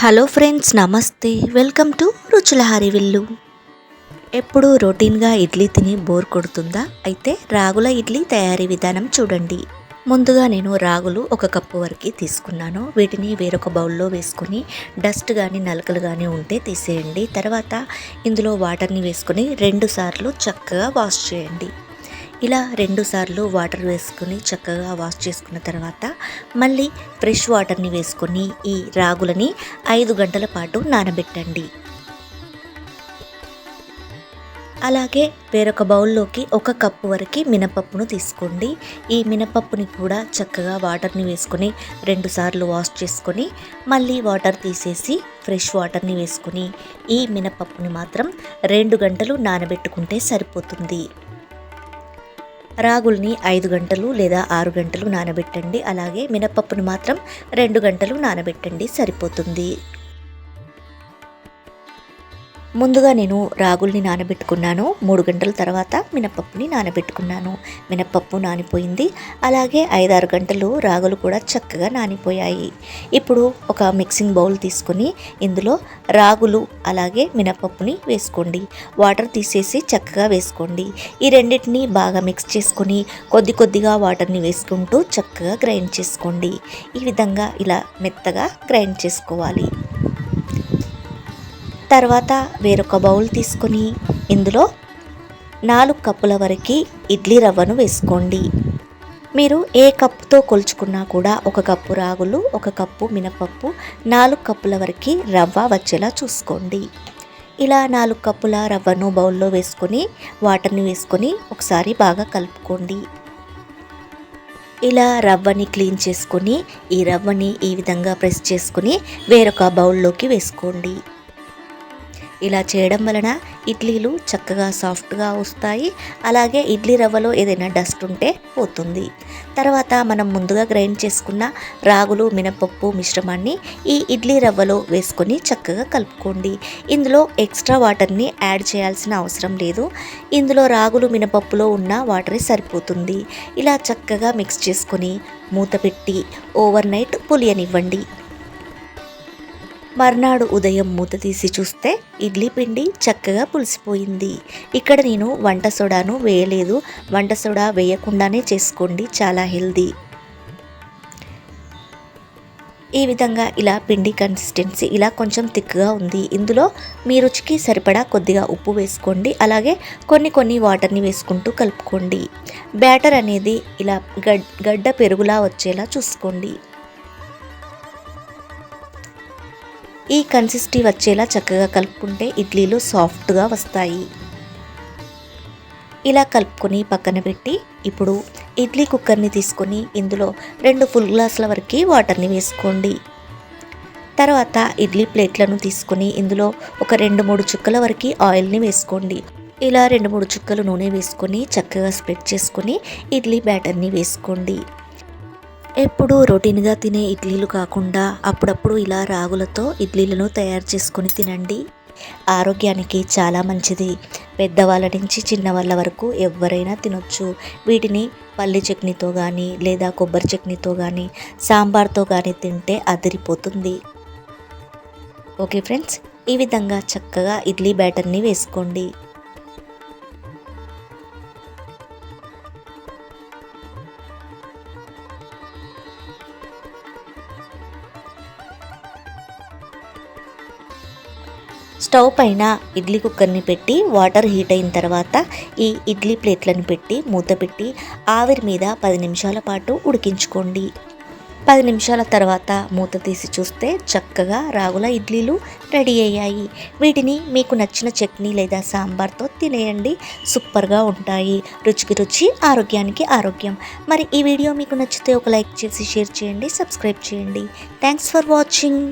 Hello friends నమస్తే. Welcome to రుచుల హరివిల్లు ఎప్పుడు రొటీన్గా ఇడ్లీ తిని బోర్ కొడుతుందా? అయితే రాగుల ఇడ్లీ తయారీ విధానం చూడండి. ముందుగా నేను రాగులు ఒక కప్పు వరకు తీసుకున్నాను. వీటిని వేరొక బౌల్లో వేసుకొని డస్ట్ కానీ నలకలు కానీ ఉంటే తీసేయండి. తర్వాత ఇందులో వాటర్ని వేసుకొని రెండు సార్లు చక్కగా వాష్ చేయండి. ఇలా రెండు సార్లు వాటర్ వేసుకుని చక్కగా వాష్ చేసుకున్న తర్వాత మళ్ళీ ఫ్రెష్ వాటర్ని వేసుకొని ఈ రాగులని ఐదు గంటల పాటు నానబెట్టండి. అలాగే వేరొక బౌల్లోకి ఒక కప్పు వరకు మినపప్పును తీసుకోండి. ఈ మినపప్పుని కూడా చక్కగా వాటర్ని వేసుకొని రెండు సార్లు వాష్ చేసుకొని మళ్ళీ వాటర్ తీసేసి ఫ్రెష్ వాటర్ని వేసుకొని ఈ మినపప్పుని మాత్రం రెండు గంటలు నానబెట్టుకుంటే సరిపోతుంది. రాగుల్ని ఐదు గంటలు లేదా ఆరు గంటలు నానబెట్టండి. అలాగే మినపప్పును మాత్రం రెండు గంటలు నానబెట్టండి. సరిపోతుంది. ముందుగా నేను రాగుల్ని నానబెట్టుకున్నాను. మూడు గంటల తర్వాత మినపప్పుని నానబెట్టుకున్నాను. మినపప్పు నానిపోయింది. అలాగే ఐదారు గంటలు రాగులు కూడా చక్కగా నానిపోయాయి. ఇప్పుడు ఒక మిక్సింగ్ బౌల్ తీసుకొని ఇందులో రాగులు అలాగే మినపప్పుని వేసుకోండి. వాటర్ తీసేసి చక్కగా వేసుకోండి. ఈ రెండింటిని బాగా మిక్స్ చేసుకొని కొద్ది కొద్దిగా వాటర్ని వేసుకుంటూ చక్కగా గ్రైండ్ చేసుకోండి. ఈ విధంగా ఇలా మెత్తగా గ్రైండ్ చేసుకోవాలి. తర్వాత వేరొక బౌల్ తీసుకొని ఇందులో నాలుగు కప్పుల వరకు ఇడ్లీ రవ్వను వేసుకోండి. మీరు ఏ కప్పుతో కొలుచుకున్నా కూడా ఒక కప్పు రాగులు ఒక కప్పు మినపప్పు నాలుగు కప్పుల వరకు రవ్వ వచ్చేలా చూసుకోండి. ఇలా నాలుగు కప్పుల రవ్వను బౌల్లో వేసుకొని వాటర్ని వేసుకొని ఒకసారి బాగా కలుపుకోండి. ఇలా రవ్వని క్లీన్ చేసుకొని ఈ రవ్వని ఈ విధంగా ప్రెస్ చేసుకుని వేరొక బౌల్లోకి వేసుకోండి. ఇలా చేయడం వలన ఇడ్లీలు చక్కగా సాఫ్ట్గా వస్తాయి. అలాగే ఇడ్లీ రవ్వలో ఏదైనా డస్ట్ ఉంటే పోతుంది. తర్వాత మనం ముందుగా గ్రైండ్ చేసుకున్న రాగులు మినపప్పు మిశ్రమాన్ని ఈ ఇడ్లీ రవ్వలో వేసుకొని చక్కగా కలుపుకోండి. ఇందులో ఎక్స్ట్రా వాటర్ని యాడ్ చేయాల్సిన అవసరం లేదు. ఇందులో రాగులు మినపప్పులో ఉన్న వాటరే సరిపోతుంది. ఇలా చక్కగా మిక్స్ చేసుకొని మూత పెట్టి ఓవర్ నైట్ పులియనివ్వండి. మర్నాడు ఉదయం మూత తీసి చూస్తే ఇడ్లీ పిండి చక్కగా పులిసిపోయింది. ఇక్కడ నేను వంట సోడాను వేయలేదు. వంట సోడా వేయకుండానే చేసుకోండి చాలా హెల్దీ. ఈ విధంగా ఇలా పిండి కన్సిస్టెన్సీ ఇలా కొంచెం థిక్గా ఉంది. ఇందులో మీ రుచికి సరిపడా కొద్దిగా ఉప్పు వేసుకోండి. అలాగే కొన్ని కొన్ని వాటర్ని వేసుకుంటూ కలుపుకోండి. బ్యాటర్ అనేది ఇలా గడ్డ పెరుగులా వచ్చేలా చూసుకోండి. ఈ కన్సిస్టీ వచ్చేలా చక్కగా కలుపుకుంటే ఇడ్లీలు సాఫ్ట్గా వస్తాయి. ఇలా కలుపుకొని పక్కన పెట్టి ఇప్పుడు ఇడ్లీ కుక్కర్ని తీసుకొని ఇందులో రెండు ఫుల్ గ్లాసుల వరకు వాటర్ని వేసుకోండి. తర్వాత ఇడ్లీ ప్లేట్లను తీసుకొని ఇందులో ఒక రెండు మూడు చుక్కల వరకు ఆయిల్ని వేసుకోండి. ఇలా రెండు మూడు చుక్కలు నూనె వేసుకొని చక్కగా స్ప్రెడ్ చేసుకొని ఇడ్లీ బ్యాటర్ని వేసుకోండి. ఎప్పుడూ రొటీన్గా తినే ఇడ్లీలు కాకుండా అప్పుడప్పుడు ఇలా రాగులతో ఇడ్లీలను తయారు చేసుకొని తినండి. ఆరోగ్యానికి చాలా మంచిది. పెద్దవాళ్ళ నుంచి చిన్నవాళ్ళ వరకు ఎవరైనా తినొచ్చు. వీటిని పల్లి చట్నీతో కానీ లేదా కొబ్బరి చట్నీతో కానీ సాంబార్తో కానీ తింటే అదిరిపోతుంది. ఓకే ఫ్రెండ్స్ ఈ విధంగా చక్కగా ఇడ్లీ బ్యాటర్ని వేసుకోండి. స్టవ్ పైన ఇడ్లీ కుక్కర్ని పెట్టి వాటర్ హీట్ అయిన తర్వాత ఈ ఇడ్లీ ప్లేట్లను పెట్టి మూత పెట్టి ఆవిరి మీద పది నిమిషాల పాటు ఉడికించుకోండి. పది నిమిషాల తర్వాత మూత తీసి చూస్తే చక్కగా రాగుల ఇడ్లీలు రెడీ అయ్యాయి. వీటిని మీకు నచ్చిన చట్నీ లేదా సాంబార్తో తినేయండి. సూపర్గా ఉంటాయి. రుచికి రుచి ఆరోగ్యానికి ఆరోగ్యం. మరి ఈ వీడియో మీకు నచ్చితే ఒక లైక్ చేసి షేర్ చేయండి సబ్స్క్రైబ్ చేయండి. Thanks for watching.